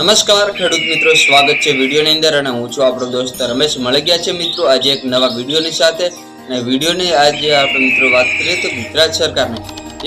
નમસ્કાર, ખેડૂત મિત્રો, સ્વાગત છે વિડીયોની અંદર અને હું છું આપણો દોસ્ત રમેશ. મળી ગયા છે મિત્રો આજે એક નવા વિડીયોની સાથે. અને વિડીયોની આજે આપણે મિત્રો વાત કરીએ તો ગુજરાત સરકારને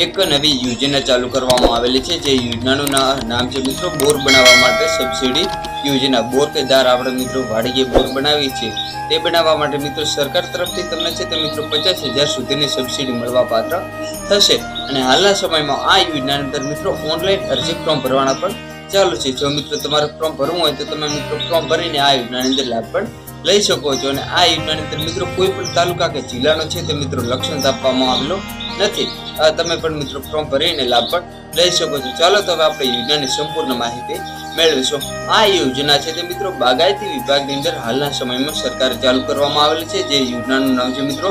એક નવી યોજના ચાલુ કરવામાં આવેલી છે. જે યોજનાનું નામ છે મિત્રો બોર બનાવવા માટે સબસિડી યોજના. બોર કે દાર આપણે મિત્રો વાડીએ બોર બનાવી છે તે બનાવવા માટે મિત્રો સરકાર તરફથી તમને છે તે મિત્રો પચાસ હજાર સુધીની સબસિડી મળવા પાત્ર થશે. અને હાલના સમયમાં આ યોજનાની અંદર મિત્રો ઓનલાઈન અરજી ફોર્મ ભરવાના પણ ચાલુ છે. જો મિત્રો તમારે ફોર્મ ભરવું હોય તો તમે મિત્રો ફોર્મ ભરીને આ યોજનાની અંદર લાભ પણ લઈ શકો છો. અને આ યોજનાની અંદર મિત્રો કોઈ પણ તાલુકા કે જિલ્લાનો છે તે મિત્રો લક્ષણ આપવામાં આવેલો નથી. તમે પણ મિત્રો ફોર્મ ભરીને લાભ પણ લઈ શકો છો. ચાલો તો હવે આપણે યોજનાની સંપૂર્ણ માહિતી મેળવીશું. આ યોજના છે તે મિત્રો બાગાયતી વિભાગની અંદર હાલના સમયમાં સરકારે ચાલુ કરવામાં આવેલી છે. જે યોજનાનું નામ છે મિત્રો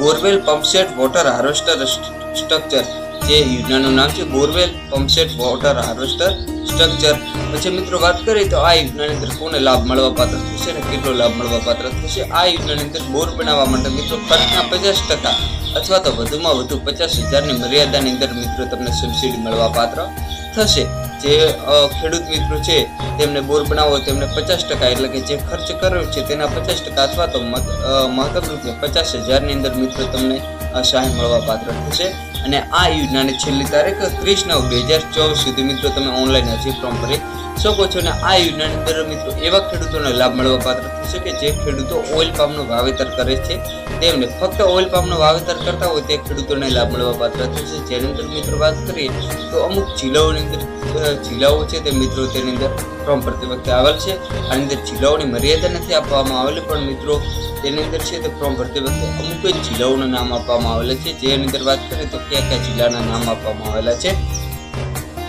borewell pumpset water harvester structure. જે યોજનાનું નામ છે borewell pumpset water harvester structure. પછી મિત્રો વાત કરીએ તો આ યોજનાની અંદર કોને લાભ મળવા પાત્ર થશે અને કેટલો લાભ મળવા પાત્ર થશે? આ યોજનાની અંદર બોર બનાવવા માટે મિત્રો ખર્ચના પચાસ ટકા અથવા તો વધુમાં વધુ પચાસ હજારની મર્યાદાની અંદર મિત્રો તમને સબસિડી મળવા પાત્ર થશે. જે ખેડૂત મિત્રો છે, તેમને બોર બનાવવો તેમને પચાસ ટકા એટલે કે જે ખર્ચ કર્યો છે તેના પચાસ ટકા અથવા તો મહત્તમ રૂપે પચાસ હજારની અંદર મિત્રો તમને સહાય મળવા પાત્ર થશે. અને આ યોજનાની છેલ્લી તારીખ ત્રીસ નવ બે હજાર ચોવીસ સુધી મિત્રો તમે ઓનલાઈન અરજી ફોર્મ ભરી શકો છો. અને આ યોજનાની અંદર મિત્રો એવા ખેડૂતોને લાભ મળવા પાત્ર થશે કે જે ખેડૂતો ઓઇલ પામનું વાવેતર કરે છે. તેમને ફક્ત ઓઇલ પામનું વાવેતર કરતા હોય તે ખેડૂતોને લાભ મળવા પાત્ર થશે. જેની અંદર મિત્રો વાત કરીએ તો અમુક જિલ્લાઓની અંદર જિલ્લાઓ છે તે મિત્રો તેની અંદર ફોર્મ ભરતી વખતે આવેલ છે. આની અંદર જિલ્લાઓની મર્યાદા નથી આપવામાં આવેલી, પણ મિત્રો તેની અંદર છે તે ફોર્મ ભરતી વખતે અમુક જ જિલ્લાઓના નામ આપવામાં આવેલા છે. જેની અંદર વાત કરીએ તો કયા કયા જિલ્લાના નામ આપવામાં આવેલા છે?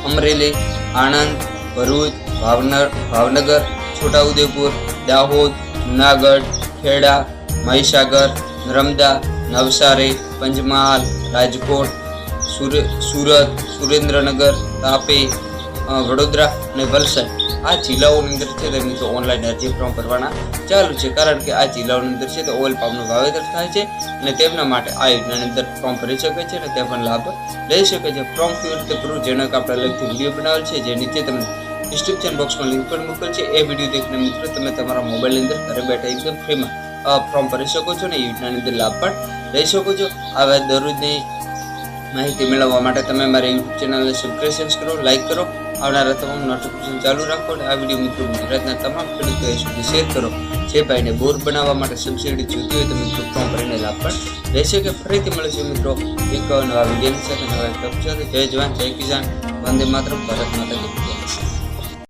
અમરેલી, આણંદ, ભરૂચ, ભાવનગર ભાવનગર, છોટાઉદેપુર, દાહોદ, જુનાગઢ, ખેડા, મહીસાગર, નર્મદા, નવસારી, પંચમહાલ, રાજકોટ, સુર- સુરત, સુરેન્દ્રનગર, તાપી વડોદરા અને વલસાડ. આ જિલ્લાઓની અંદર છે તેમની તો ઓનલાઈન અરજી ફોર્મ ભરવાના ચાલુ છે. કારણ કે આ જિલ્લાઓની અંદર છે તો ઓઇલ પામનું વાવેતર થાય છે અને તેમના માટે આ યોજનાની અંદર ફોર્મ ભરી શકે છે અને તે પણ લાભ લઈ શકે છે. ફોર્મ કેવી રીતે ભરવું જેનો આપણે અલગથી વીડિયો બનાવેલ છે, જે નીચે તમને ડિસ્ક્રિપ્શન બોક્સમાં લિંક પણ મૂકેલ છે. એ વીડિયો દેખીને મિત્રો તમે તમારા મોબાઈલની અંદર ઘરે બેઠા એકદમ ફ્રીમાં ફોર્મ ભરી શકો છો અને યોજનાની અંદર લાભ પણ લઈ શકો છો. આવા દરરોજની માહિતી મેળવવા માટે તમે મારી યુટ્યુબ ચેનલને સબસ્ક્રિપ્શન કરો લાઈક કરો આવનારા તમામ નોટિફિકેશન ચાલુ રાખો અને આ વીડિયો મિત્રો ગુજરાતના તમામ ખેડૂતો સુધી શેર કરો. જે ભાઈને બોર બનાવવા માટે સબસિડી જોતી હોય તો મિત્રો ફોર્મ ભરીને લાભ પણ રહેશે કે ફરીથી મળશે મિત્રો. એક નવા વિડીયોની સાથે નવા એક જય જવાન, જય કિસાન. વંદે માત્ર ભારત માતા.